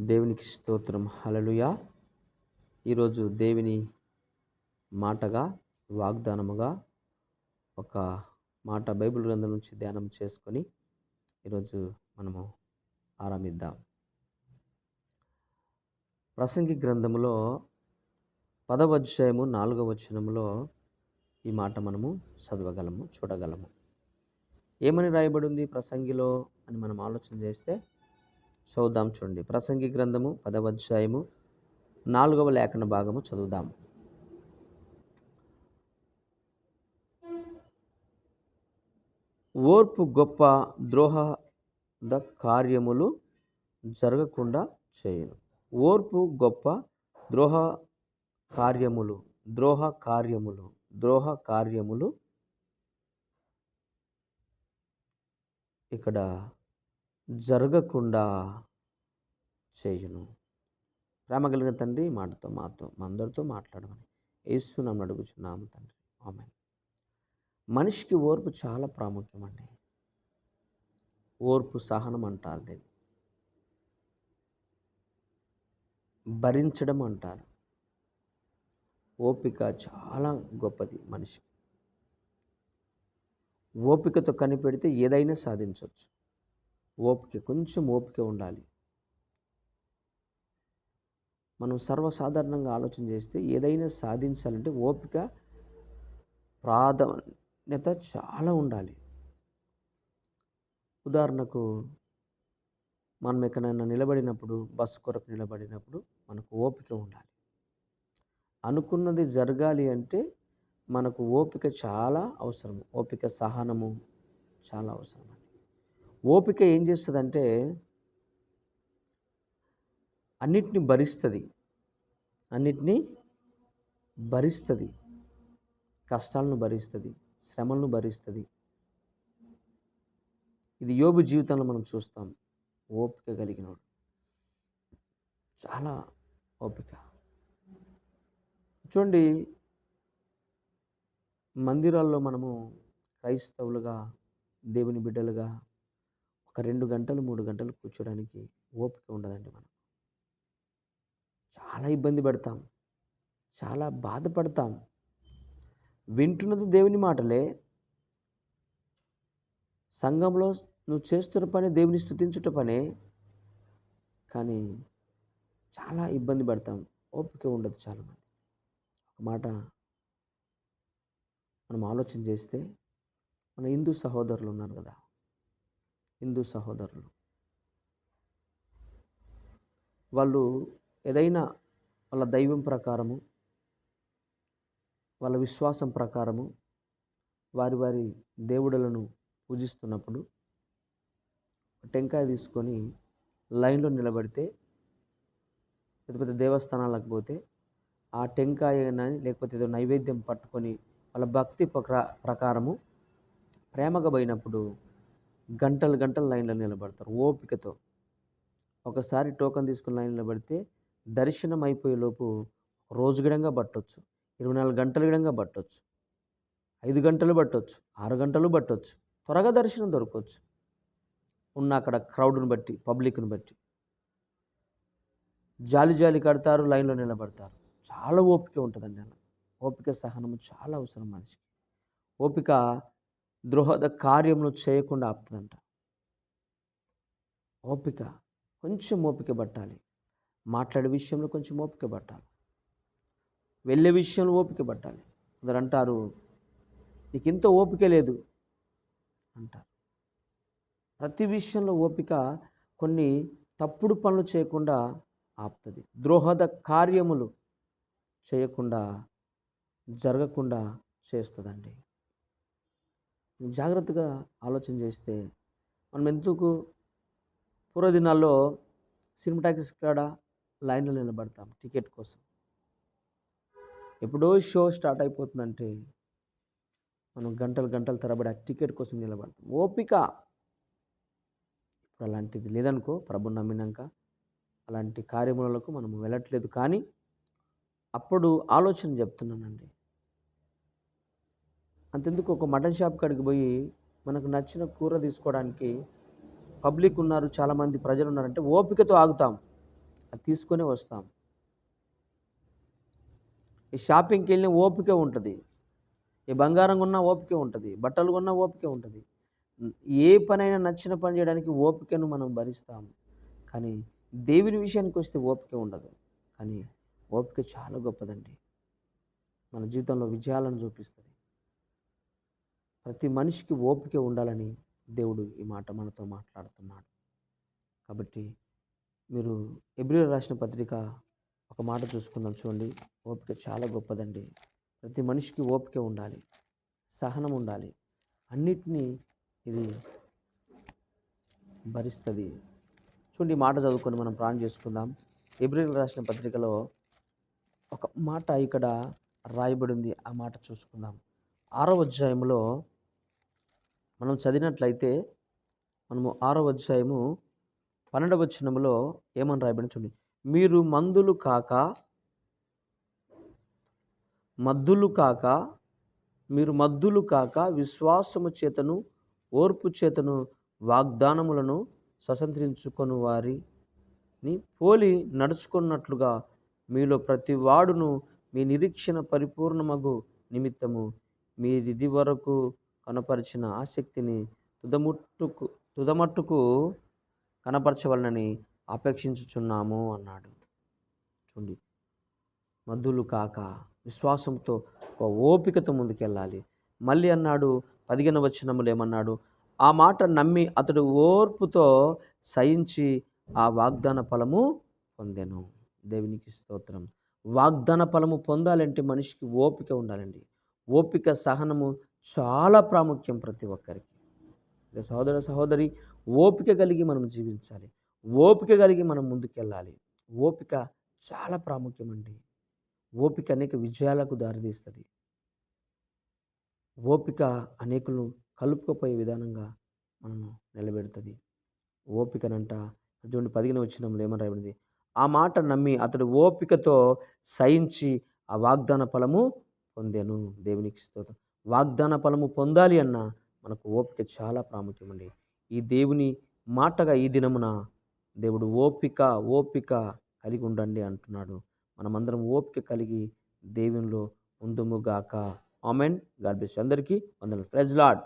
దేవునికి స్తోత్రం. హలలుయా ఈరోజు దేవుని మాటగా వాగ్దానముగా ఒక మాట బైబిల్ గ్రంథం నుంచి ధ్యానం చేసుకొని ఈరోజు మనము ఆరంభిద్దాం. ప్రసంగి గ్రంథములో పదవ అధ్యాయము నాలుగవ వచనములో ఈ మాట మనము చదవగలము చూడగలము. ఏమని రాయబడి ఉంది ప్రసంగిలో అని మనం ఆలోచన చేస్తే చదువుదాం చూడండి. ప్రసంగి గ్రంథము పదవ అధ్యాయము నాలుగవ లేఖన భాగము చదువుదాము ఓర్పు గొప్ప ద్రోహద కార్యములు జరగకుండా చేయను. ఓర్పు గొప్ప ద్రోహ కార్యములు ద్రోహ కార్యములు ద్రోహ కార్యములు ఇక్కడ జరగకుండా చేయును. ప్రేమ కలిగిన తండ్రి మాటతో మాతో మందరితో అందరితో మాట్లాడమని యేసు నన్ను అడుగుచున్నాము తండ్రి. ఆమె మనిషికి ఓర్పు చాలా ప్రాముఖ్యమండి. ఓర్పు సహనం అంటారు దీన్ని. భరించడం అంటారు. ఓపిక చాలా గొప్పది మనిషి ఓపికతో కనిపెడితే ఏదైనా సాధించవచ్చు ఓపిక కొంచెం ఓపిక ఉండాలి. మనం సర్వసాధారణంగా ఆలోచన చేస్తే ఏదైనా సాధించాలంటే ఓపిక ప్రాధాన్యత చాలా ఉండాలి. ఉదాహరణకు మనం ఎక్కడైనా నిలబడినప్పుడు బస్సు కొరకు నిలబడినప్పుడు మనకు ఓపిక ఉండాలి. అనుకున్నది జరగాలి అంటే మనకు ఓపిక చాలా అవసరం. ఓపిక సహనము చాలా అవసరం ఓపిక ఏం చేస్తుందంటే అన్నిటిని భరిస్తుంది. అన్నిటినీ భరిస్తుంది. కష్టాలను భరిస్తుంది. శ్రమలను భరిస్తుంది. ఇది యోగు జీవితంలో మనం చూస్తాం. ఓపిక కలిగినోడు. చాలా ఓపిక. చూడండి మందిరాల్లో మనము క్రైస్తవులుగా దేవుని బిడ్డలుగా ఒక రెండు గంటలు మూడు గంటలు కూర్చోడానికి ఓపిక ఉండదండి మనం చాలా ఇబ్బంది పడతాం. చాలా బాధపడతాం. వింటున్నది దేవుని మాటలే. సంఘంలో నువ్వు చేస్తున్న పని దేవుని స్థుతించుట పనే. కానీ చాలా ఇబ్బంది పడతాం. ఓపిక ఉండదు చాలామంది. ఒక మాట మనం ఆలోచన చేస్తే మన హిందూ సహోదరులు ఉన్నారు కదా. హిందూ సహోదరులు. వాళ్ళు ఏదైనా వాళ్ళ దైవం ప్రకారము వాళ్ళ విశ్వాసం ప్రకారము వారి వారి దేవుడులను పూజిస్తున్నప్పుడు టెంకాయ తీసుకొని లైన్లో నిలబడితే పెద్ద పెద్ద దేవస్థానాలకు పోతే ఆ టెంకాయ లేకపోతే ఏదో నైవేద్యం పట్టుకొని వాళ్ళ భక్తి ప్రకారము ప్రేమగా పోయినప్పుడు గంటలు గంటలు లైన్లో నిలబడతారు. ఓపికతో. ఒకసారి టోకన్ తీసుకుని లైన్ నిలబడితే దర్శనం అయిపోయేలోపు రోజు గిడంగా పట్టవచ్చు ఇరవై నాలుగు గంటలు గిడంగా పట్టవచ్చు ఐదు గంటలు పట్టవచ్చు ఆరు గంటలు పట్టవచ్చు త్వరగా దర్శనం దొరకవచ్చు ఉన్న అక్కడ క్రౌడ్ని బట్టి పబ్లిక్ని బట్టి. జాలి జాలి కడతారు లైన్లో నిలబడతారు. చాలా ఓపిక ఉంటుందండి అలా. ఓపిక సహనము చాలా అవసరం మనిషికి. ఓపిక ద్రోహద కార్యములు చేయకుండా ఆపుతుందంట. ఓపిక కొంచెం ఓపిక పట్టాలి. మాట్లాడే విషయంలో కొంచెం ఓపిక పట్టాలి. వెళ్ళే విషయంలో ఓపిక పట్టాలి. కొందరు అంటారు నీకు ఇంత ఓపిక లేదు అంటారు. ప్రతి విషయంలో ఓపిక కొన్ని తప్పుడు పనులు చేయకుండా ఆపుతుంది. ద్రోహద కార్యములు చేయకుండా జరగకుండా చేస్తుందండి. జాగ్రత్తగా ఆలోచన చేస్తే మనం ఎందుకు పూర్వదినాల్లో సినిమా టాకీస్ కాడ లైన్లో నిలబడతాం టికెట్ కోసం. ఎప్పుడో షో స్టార్ట్ అయిపోతుందంటే మనం గంటలు గంటలు తరబడి ఆ టికెట్ కోసం నిలబడతాం. ఓపిక. ఇప్పుడు అలాంటిది లేదనుకో ప్రభు నమ్మినాక అలాంటి కార్యములకు మనం వెళ్ళట్లేదు కానీ అప్పుడు ఆలోచన చెప్తున్నానండి. అంతెందుకు ఒక మటన్ షాప్ కాడికి పోయి మనకు నచ్చిన కూర తీసుకోవడానికి పబ్లిక్ ఉన్నారు చాలామంది ప్రజలు ఉన్నారంటే ఓపికతో ఆగుతాం. అది తీసుకొని వస్తాం. ఈ షాపింగ్కి వెళ్ళిన ఓపిక ఉంటుంది. ఈ బంగారం కొన్న ఓపిక ఉంటుంది బట్టలు కొన్న ఓపిక ఉంటుంది. ఏ పనైనా నచ్చిన పని చేయడానికి ఓపికను మనం భరిస్తాం. కానీ దేవుని విషయానికి వస్తే ఓపిక ఉండదు. కానీ ఓపిక చాలా గొప్పదండి. మన జీవితంలో విజయాలను చూపిస్తుంది. ప్రతి మనిషికి ఓపిక ఉండాలని దేవుడు ఈ మాట మనతో మాట్లాడుతున్నాడు. కాబట్టి మీరు ఎబ్రిల్ రాసిన పత్రిక ఒక మాట చూసుకుందాం చూడండి. ఓపిక చాలా గొప్పదండి. ప్రతి మనిషికి ఓపిక ఉండాలి సహనం ఉండాలి. అన్నిటినీ ఇది భరిస్తుంది. చూడండి మాట చదువుకొని మనం ప్రాణం చేసుకుందాం. ఏప్రిల్ రాసిన పత్రికలో ఒక మాట ఇక్కడ రాయబడింది. ఆ మాట చూసుకుందాం. ఆరవ అధ్యాయంలో మనం చదివినట్లయితే మనము ఆరో అధ్యాయము పన్నెండవ వచనములో ఏమని రాయబడి చూడండి. మీరు మందులు కాక మద్దులు కాక మీరు మద్దులు కాక విశ్వాసము చేతను ఓర్పు చేతను వాగ్దానములను స్వతంత్రించుకొని వారిని పోలి నడుచుకున్నట్లుగా మీలో ప్రతి వాడును మీ నిరీక్షణ పరిపూర్ణమగు నిమిత్తము. మీరిది వరకు కనపరిచిన ఆసక్తిని తుదముట్టుకు తుదమట్టుకు కనపరచవలనని అపేక్షించుచున్నాము అన్నాడు. చూడండి. మద్దులు కాక విశ్వాసంతో ఒక ఓపికతో ముందుకెళ్ళాలి. మళ్ళీ అన్నాడు పదిహేను వచనములు ఏమన్నాడు? ఆ మాట నమ్మి అతడు ఓర్పుతో సహించి ఆ వాగ్దాన ఫలము పొందెను. దేవునికి స్తోత్రం. వాగ్దాన ఫలము పొందాలంటే మనిషికి ఓపిక ఉండాలండి. ఓపిక సహనము చాలా ప్రాముఖ్యం ప్రతి ఒక్కరికి. సహోదర సహోదరి ఓపిక కలిగి మనం జీవించాలి. ఓపిక కలిగి మనం ముందుకెళ్ళాలి. ఓపిక చాలా ప్రాముఖ్యం అండి. ఓపిక అనేక విజయాలకు దారితీస్తుంది. ఓపిక అనేకులను కలుపుకుపోయే విధానంగా మనం నిలబెడుతుంది. ఓపికనంట చూడండి పదిహేను వచ్చినంలో ఏమని రాయబడింది ఆ మాట నమ్మి అతడు ఓపికతో సహించి ఆ వాగ్దాన ఫలము పొందాను. దేవునికి స్తోత్రం. వాగ్దాన ఫలము పొందాలి అన్న మనకు ఓపిక చాలా ప్రాముఖ్యమండి ఈ దేవుని మాటగా ఈ దినమున దేవుడు ఓపిక ఓపిక కలిగి ఉండండి అంటున్నాడు. మనమందరం ఓపిక కలిగి దేవునిలో ఉందుముగాక ఆమెన్. గాడ్ బ్లెస్ అందరికీ. వందలు ప్రెజ్ లాడ్